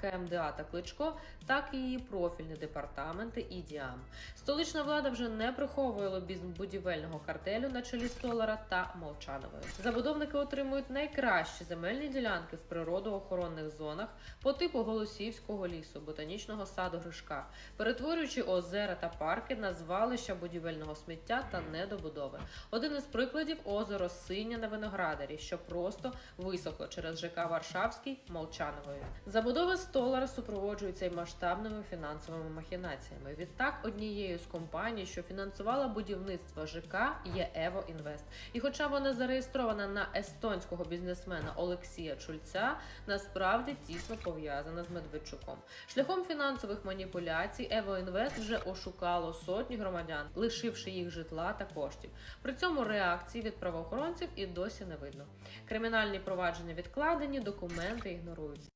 КМДА та Кличко, так і її профільні департаменти і діам. Столична влада вже не приховує лобізм будівельного картелю на чолі Столара та Молчанової. Забудовники отримують найкращі земельні ділянки в природоохоронних зонах по типу Голосіївського лісу, ботанічного саду Гришка, перетворюючи озера та парки на звалища будівельного сміття та недобудови. Один із прикладів озеро Синя на Виноградарі, що просто висохло через ЖК Варшавський Молчановою. Забудова Столара супроводжується й масштабними фінансовими махінаціями. Відтак, однією з компаній, що фінансувала будівництво ЖК, є Ево Інвест. І хоча вона зареєстрована на естонського бізнесмена Олексія Чульця, насправді тісно пов'язана з Медведчуком. Шляхом фінансових маніпуляцій Ево Інвест вже ошукало сотні громадян, лишивши їх житла та коштів. При цьому реакції від правоохоронців і досі не видно. Кримінальні провадження відкладені, документи ігноруються.